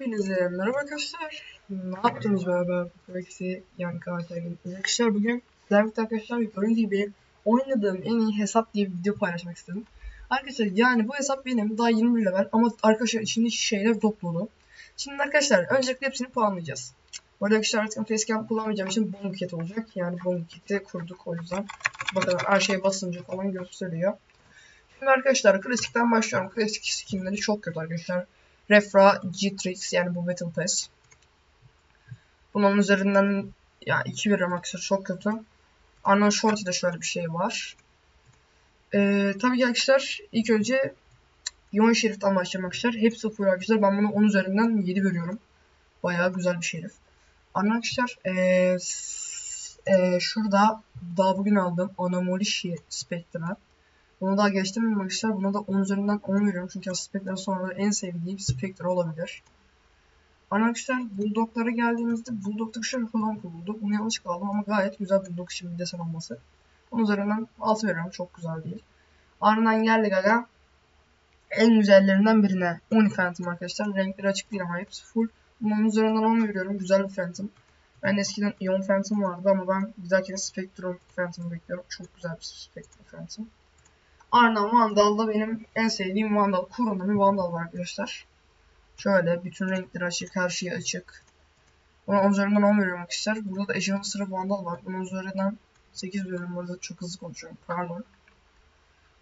Hepinize merhaba arkadaşlar. Ne yaptınız beraber Rex'i yan karakter gelip Arkadaşlar bugün David arkadaşlar gördüğünüz gibi oynadığım en iyi hesap diye bir video paylaşmak istedim. Arkadaşlar yani bu hesap benim daha 21 level ama arkadaşlar içinde şeyler dolu. Şimdi arkadaşlar öncelikle hepsini puanlayacağız. Bu arada arkadaşlar artık facecam kullanmayacağım için bomb olacak. Yani bomb kurduk o yüzden. Bakın her şeye basınca falan gösteriyor. Şimdi arkadaşlar klasikten başlıyorum. Klasik skinleri çok kötü arkadaşlar. Refra G-Trix yani bu Battle Pass. Bunun üzerinden ya 2 veriyorum arkadaşlar çok kötü. Arnold Shorty'de şöyle bir şey var. Ee, tabii ki arkadaşlar ilk önce Yon Şerif'ten başlayalım arkadaşlar. Hepsi full arkadaşlar. Ben buna 10 üzerinden 7 veriyorum. Bayağı güzel bir şerif. Arkadaşlar ee, ee, şurada daha bugün aldım Anomali Spectre. Bunu daha geçtim mi arkadaşlar? Buna da 10 üzerinden 10 veriyorum. Çünkü Spectre sonra en sevdiğim Spectre olabilir. Arkadaşlar Bulldog'lara geldiğimizde Bulldog'da şöyle falan bulduk. Bunu yanlış aldım ama gayet güzel Bulldog için bir desen olması. 10 üzerinden 6 veriyorum. Çok güzel değil. Ardından geldik aga. En güzellerinden birine. Oni Phantom arkadaşlar. Renkleri açık değil ama hepsi full. Bunun üzerinden 10 veriyorum. Güzel bir Phantom. Ben eskiden Ion Phantom vardı ama ben bir dahakine Spectrum Phantom bekliyorum. Çok güzel bir Spectrum Phantom. Ardından Vandal'da benim en sevdiğim Vandal. Kur'an'da bir Vandal var arkadaşlar. Şöyle bütün renkleri açık, her şey açık. 10 üzerinden 10 veriyorum arkadaşlar. Burada da Ejderha Sıra Vandal var. Bunun üzerinden 8 veriyorum. Burada çok hızlı konuşuyorum. Pardon.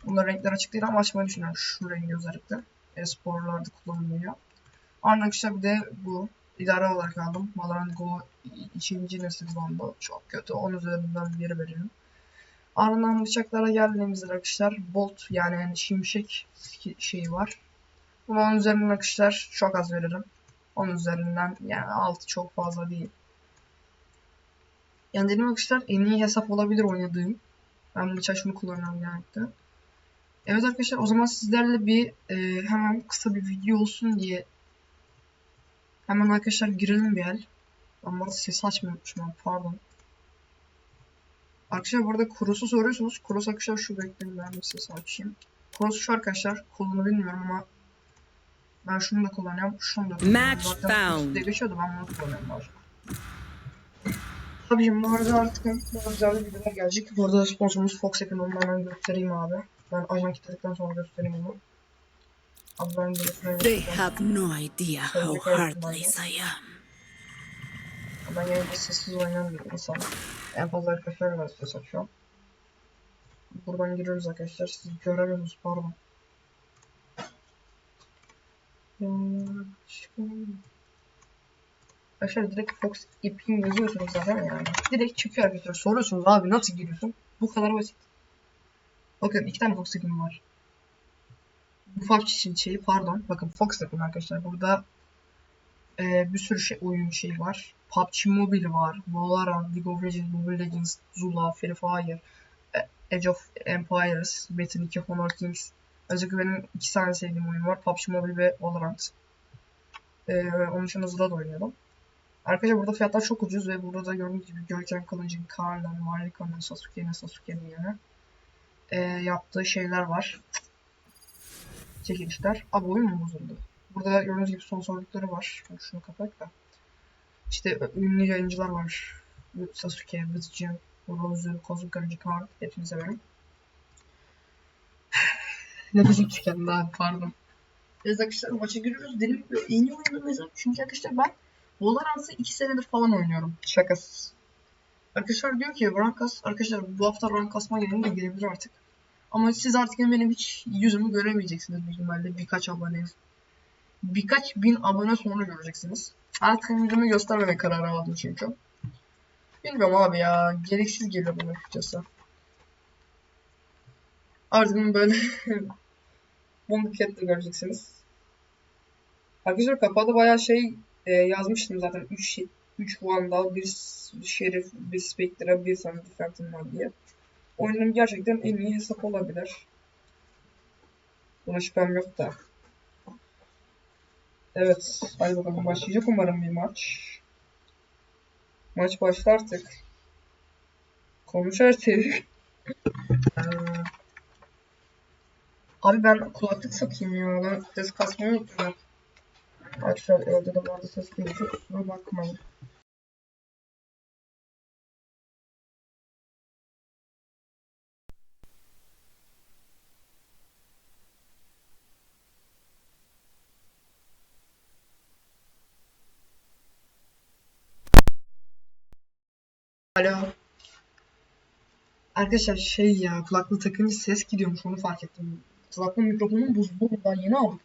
Bunlar renkler açık değil ama açmayı düşünüyorum. Şu rengi özellikle. E-sporlarda kullanılıyor. Ardından arkadaşlar bir de bu. idare olarak aldım. Valorant Go ikinci nesil Vandal. Çok kötü. 10 üzerinden 1 veriyorum. Ardından bıçaklara geldiğimizde arkadaşlar bolt yani, yani şimşek şeyi var. Buna 10 üzerinden arkadaşlar çok az veririm. 10 üzerinden yani 6 çok fazla değil. Yani dedim arkadaşlar en iyi hesap olabilir oynadığım. Ben bıçak şunu kullanıyorum genellikle. Evet arkadaşlar o zaman sizlerle bir e, hemen kısa bir video olsun diye hemen arkadaşlar girelim bir el. Ben burada ses açmayı unutmuşum pardon. Arkadaşlar burada Cross'u soruyorsunuz. Cross arkadaşlar şu bekleyin ben ses açayım. Cross şu arkadaşlar. Kolunu bilmiyorum ama ben şunu da kullanıyorum. Şunu da kullanıyorum. Match Zaten found. geçiyordu ben bunu kullanıyorum. Tabii şimdi bu arada artık bu güzel bir videolar gelecek. Bu arada sponsorumuz Fox App'in onu hemen göstereyim abi. Ben ajan kilitledikten sonra göstereyim onu. Abi ben de They have no idea how heartless I am. Ben yine sessiz oynayan bir insan. En fazla arkadaşlarla ses açıyorum. Buradan giriyoruz arkadaşlar. Siz göremiyorsunuz pardon. Arkadaşlar direkt Fox ipin yazıyorsunuz zaten yani. Direkt çıkıyor arkadaşlar. Soruyorsunuz abi nasıl giriyorsun? Bu kadar basit. Bakın iki tane Fox ipim var. Bu Fox için şeyi pardon. Bakın Fox ipim arkadaşlar. Burada e, bir sürü şey oyun şey var. PUBG Mobile var. Valorant, League of Legends, Mobile Legends, Zula, Free Fire, e, Age of Empires, Metin 2, Honor Kings. Özellikle benim iki tane sevdiğim oyun var. PUBG Mobile ve Valorant. Ee, onun için Zula da oynuyordum. Arkadaşlar burada fiyatlar çok ucuz ve burada da gördüğünüz gibi Görkem Kılıncı'nın, Karl'ın, Marika'nın, Sasuke'nin, Sasuke'nin yani ee, yaptığı şeyler var. Çekilişler. Abi oyun mu bozuldu? Burada gördüğünüz gibi sponsorlukları var. Şunu kapat da. İşte ünlü yayıncılar var. Sasuke, Vizcan, Rozu, Kozuk Karıncı Karl. Hepsini severim. Nefesim tükendi abi pardon. Biz arkadaşlar maça giriyoruz. Dedim iyi oynadığım hesap. Çünkü arkadaşlar ben Valorant'ı 2 senedir falan oynuyorum. Şakasız. Arkadaşlar diyor ki rank. Arkadaşlar bu hafta rank kasma de gelebilir artık. Ama siz artık benim hiç yüzümü göremeyeceksiniz büyük ihtimalle birkaç abone. Birkaç bin abone sonra göreceksiniz. Artık yüzümü göstermeme kararı aldım çünkü. Bilmiyorum abi ya. Gereksiz geliyor bana açıkçası. Artık böyle bomba de göreceksiniz. Arkadaşlar kapada bayağı şey e, yazmıştım zaten 3 3 Vandal, bir Şerif, bir Spectre, bir Sanity Phantom var diye. Oyunun gerçekten en iyi hesap olabilir. Buna şüphem yok da. Evet, hadi bakalım başlayacak umarım bir maç. Maç başlar artık. Konuş artık. Abi ben kulaklık satayım ya. Ben ses kasmayı unuttum. Arkadaşlar evde de bazı ses geliyor. Kusura bakmayın. Alo. Arkadaşlar şey ya kulaklığı takınca ses gidiyormuş onu fark ettim. Kulaklığın mikrofonun bozuldu daha yeni aldım.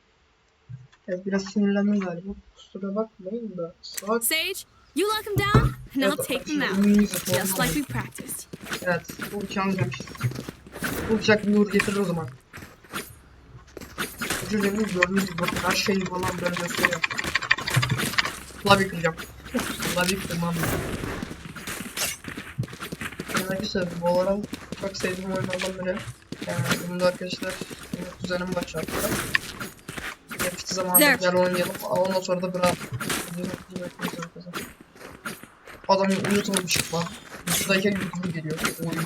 Evet, biraz sinirlendim galiba. Kusura bakmayın da. Saat Sage, you lock him down, and I'll take them out. Just like we practiced. Evet, bu bıçağı alacağım. Bu bıçak nur getirir o zaman. Cümlemi gördüğünüz gibi bakın her şeyi falan böyle gösteriyor. Klavye kıracağım. Klavye kırmam lazım. Arkadaşlar Valorant çok sevdiğim oyunlardan biri. Yani bunu da arkadaşlar benim kuzenim başlattı. Demişti zamanında gel oynayalım. Ondan sonra da bırak. Adam unutulmuş falan. Buradayken YouTuber geliyor. Oyun.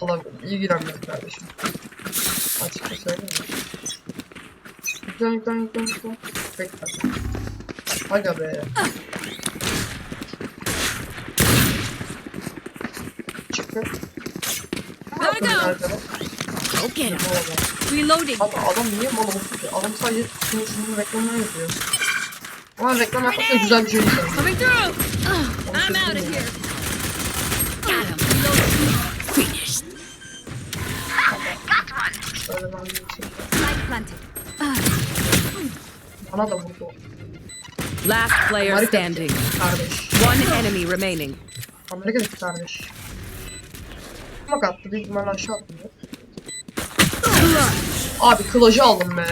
Falan ilgilenmiyor kardeşim. Açıkça söyleyeyim? Yüklen yüklen yüklen yüklen. Bekle. Aga be. Yaptın go. Go get him. Reloading. Abi adam niye mal oldu ki? Adam sadece şunu şunun reklamını yapıyor. Ama reklam yapmak da güzel bir şey. Coming through. I'm out of here. Got him. Finished. Şöyle ben bir şey. Light planted. Bana da vurdu. Last player standing. kardeş. One enemy remaining. Amerika'daki kardeş. Bak attı büyük ihtimalle aşağı attı. Abi kılıcı aldım be.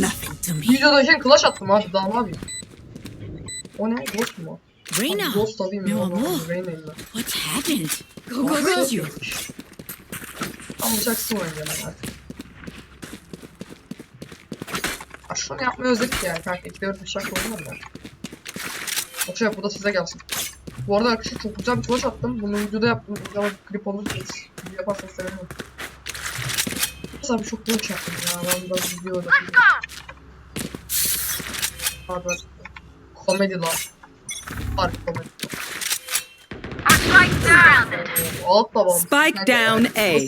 Me. Videodayken kılıç attım abi daha ne yapayım? O ne? Ghost mu? Reyna, Ghost alayım ya. Ben. what happened? Go, go, go. oynayacağım ben artık. Şunu yapmayı özledik yani kanka. İki dört bıçak oynarım ben. Okşay bu da size gelsin. Bu arada arkadaşlar çok güzel bir tuvaş attım. Bunu videoda yaptım. İnşallah klip olursanız. Video yaparsanız sevinirim. Mesela bir çok boş yaptım ya. Ben da videoda. Abi komedi lan. Harbi komedi. Alt var. Spike down A.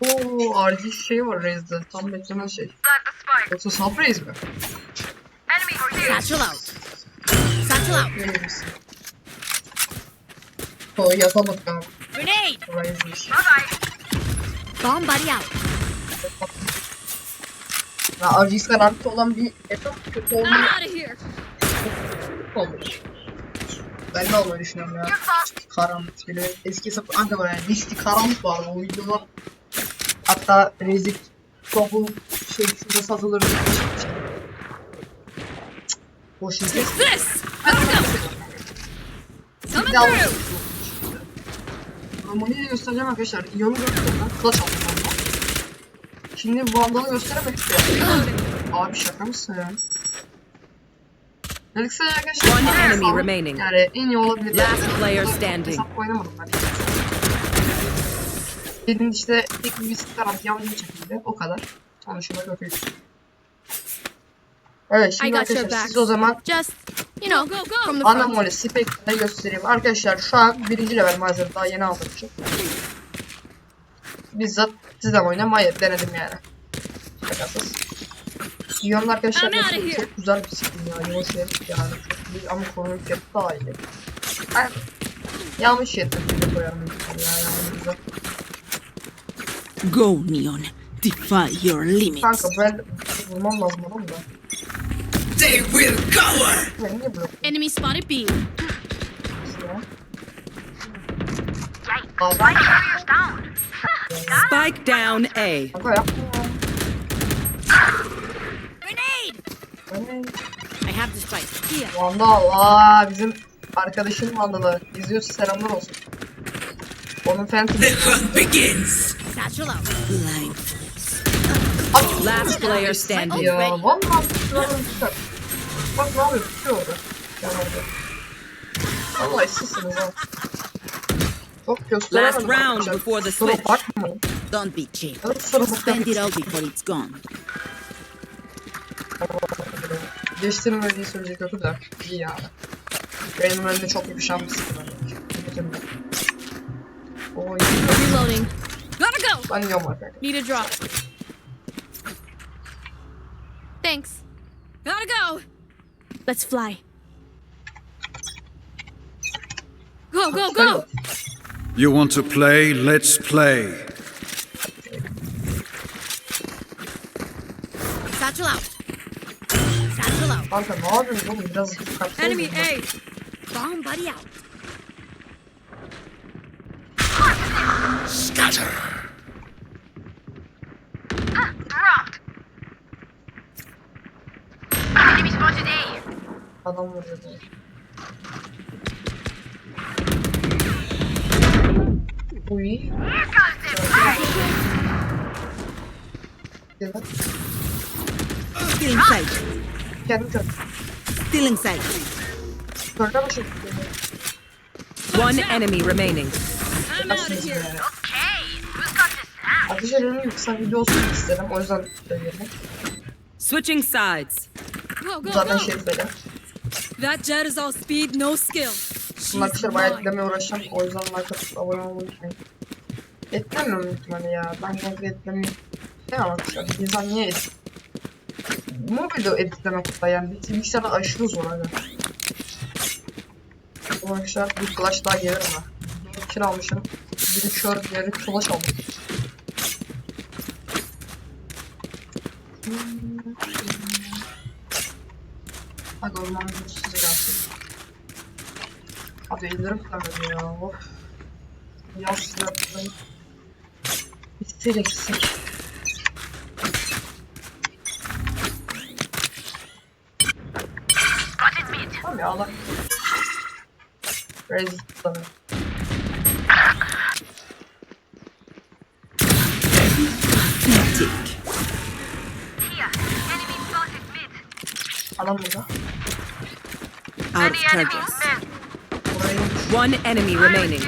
Oo, RG şey var Raze'de. Tam beklenen şey. Yoksa Subraze mi? Satchel out. Misin? O yazamadık abi. Grenade. Bomb buddy out. Ya RG'si garanti olan bir etap kötü I'm olmuyor. out of here. olmuş. Ben de almayı düşünüyorum ya. Karanlık böyle eski hesap anka var yani listi karanlık vardı o videolar. Hatta Rezik Topu şey şurada satılır. Boş izle. This. Coming through. Romani'yi göstereceğim arkadaşlar. İyonu göstereceğim. Kulaç aldım ben. Şimdi Vandal'ı gösteremedik ya. Abi şaka mısın ya? Arkadaşlar. Enemy son- remaining. Yani en iyi olabilir. Last player standing. Hesap oynamadım ben. Dedim işte tek bir garanti yancı çekildi. O kadar. Konuşma kötüydü. Evet I şimdi got your arkadaşlar back. siz o zaman Just, you know, go, go. From the front. göstereyim. Arkadaşlar şu an birinci level malzeme daha yeni aldığım için. Bizzat sizden oynam hayır denedim yani. Şakasız. Yönlü arkadaşlar I'm outta çok, here. çok güzel bir skin ya. Yavaş herif yani çok iyi ama konunun fiyatı daha iyi. Ben yanlış yedim koyarım ya yani güzel. Go, Neon. Defy your limits. Kanka ben vurmam lazım adam da. They will cover. Enemy spotted B. Spike down A. Grenade. I have the spike. Here. Vandal, aa bizim arkadaşın Vandal'ı. İzliyorsa selamlar olsun. Onun fantasy. hunt begins. Satchel out. Last player standing. ya vallahi. Bak ne yapıyor tutuyor orada. Kenarda. Vallahi sizsiniz ha. Çok gösteremedim. Last round arkadaşlar. before the Kusura switch. bakmayın. Don't be cheap. Ya da kusura Spend bakmayın. it all before it's gone. Değiştirmediği sürece kötü de iyi yani. Benim önümde çok büyük bir şans var. Kötü de. Oo iyi. Reloading. Gotta go. Ben yiyorum arkadaşlar. Need a drop. Thanks. Gotta go. Let's fly. Go, go, go. You want to play? Let's play. Satchel out. Satchel out. Kanka ne yapıyorsun oğlum? Biraz dikkatli Enemy olun. A. Bomb buddy out. Adam vuruyor. böyle. Uy. Evet. Still inside. Kendi kör. Still inside. Körde mi çekti? One enemy remaining. I'm out of here. Ateş Eren'in kısa video olsun istedim. O yüzden söyledim. Switching sides. Go, go, Zaten go. şey böyle. That jet is all speed, no skill. Arkadaşlar bayağı etlemeye uğraşacağım. O yüzden atıp abone olmayı unutmayın. Etlemiyorum ihtimalle ya. Ben genelde etlemiyorum. Ne arkadaşlar? İnsan niye et? Mobilde editlemek da yani bilgisayarda aşırı zor aga. Arkadaşlar bir flash daha gelir ama. Kill almışım. Biri kör, diğeri flash aldım. Hadi orman size gelsin. Abi ellerim kıramadı ya. Of. Yaşlı yaptım. Eksik. Tamam ya Allah. Resist sanırım. Adam burada. Out of charges. One enemy remaining.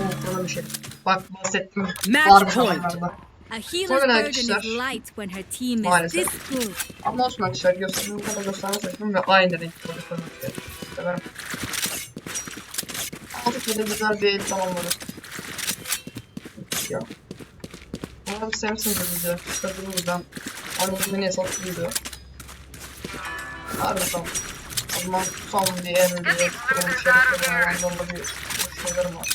ortalama bir şey. Bak bahsettim. Match point. a healer's burden is light when her team is this good. Ama olsun arkadaşlar gösterdiğim kadar çalıştım ve aynı renkte oluşturmak istedim. Severim. Aldık de güzel bir el tamamladık. Ya. Umarım sevmişsinizdir bizi. Kıskırdığım yüzden. Anladım beni hesap video. Hadi bakalım. O zaman son bir el bir kurulmuş şerifte bana randonda bir şeylerim var.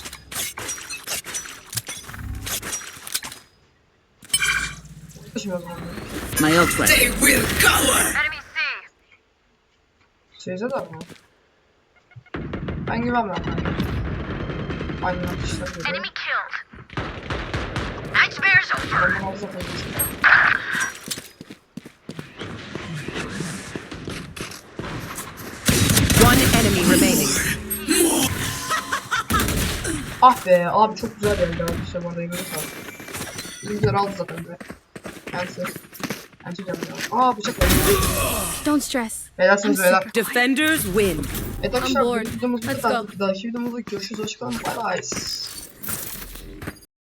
Şimdi o zaman. My ult ready. Şeyde de mi? Ben güvenmem. Aynen atışlar. Enemy killed. Nightmare's over. Ben bunu zaten geçtim. One enemy remaining. Ah be abi çok güzel geldi abi işte bana göre sağlık. Bizler aldı zaten be. Kendisi. Bence geldi ya. Aa bıçak geldi. Don't stress. Helalsiniz beyler. Defenders win. Evet arkadaşlar bu bored. videomuz bu Let's kadar. Bir dahaki videomuzda görüşürüz. Hoşçakalın. Bye bye.